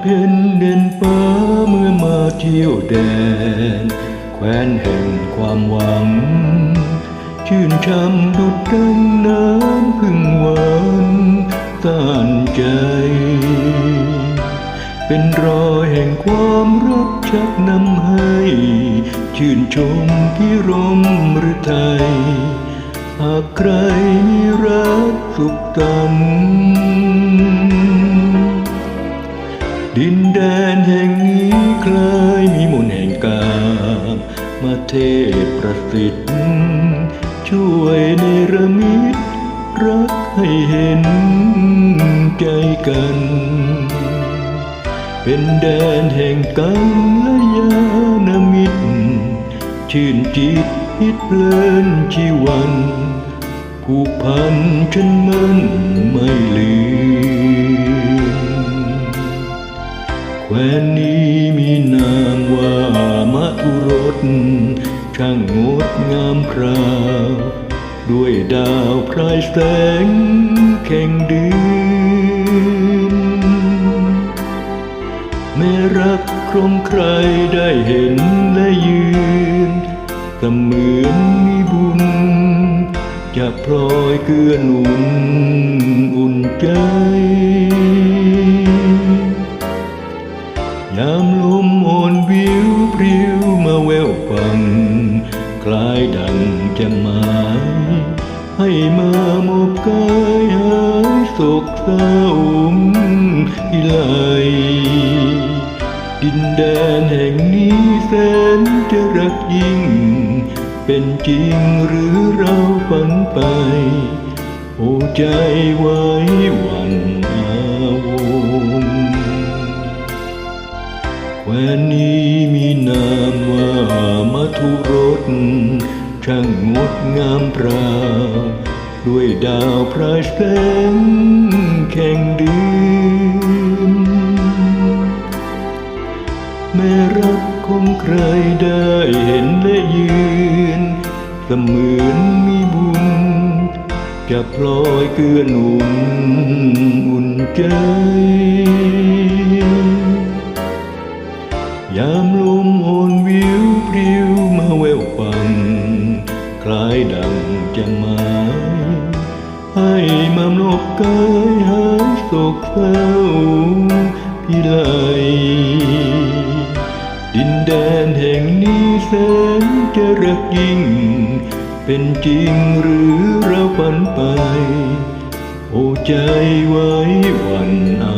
เพ็ญเด่นฟ้าเมื่อมาเที่ยวแดน แคว้นแห่งความหวัง ชื่นช่ำดุดดังน้ำพึ่งหวานต้านใจ เป็นรอยแห่งความรักชักนำให้ ชื่นชมพิรมหรือไทย หากใครมีรักสุขตัน ดินแดนแห่งนี้คลายมีมนต์แห่งกามมาเทศประสิทธิ์ช่วยในระมิตรักให้เห็นใจกัน เป็นแดนแห่งกัละยาณมิตรชื่นจิตพิดเพลินชีวันผูกพันฉันมันไม่ลืม แคว้นนี้มีนามว่ามัทุรสช่างงดงามคราว ด้วยดาวพรายแสงแข่งดืนแม้รักครมใครได้เห็นและยืนเสมือนมีบุญ จะพลอยเกื้อหนุนอุ่นใจ คล้ายดังจะหมายให้มาหมอบกายหายโศกเศร้าพิไลดินแดนแห่งนี้แสนจะรักยิ่ง เป็นจริงหรือเราฝันไป โอ้ใจไว้ามว่ามัทุรสช่างงดงามพราด้วยดาวพรายแสงแข่งเดือนแม้รักของใครได้เห็นและยืนเสมือนมีบุญ จะพลอยเกื้อหนุนอุ่นใจ ยามล ล้ายดังจะหมายให้มามนบกายหายโศกเศร้าพิไลดินแดนแห่งนี้แสนจะรักยิ่ง เป็นจริงหรือเราฝันไป โอ้ใจไว้วันอา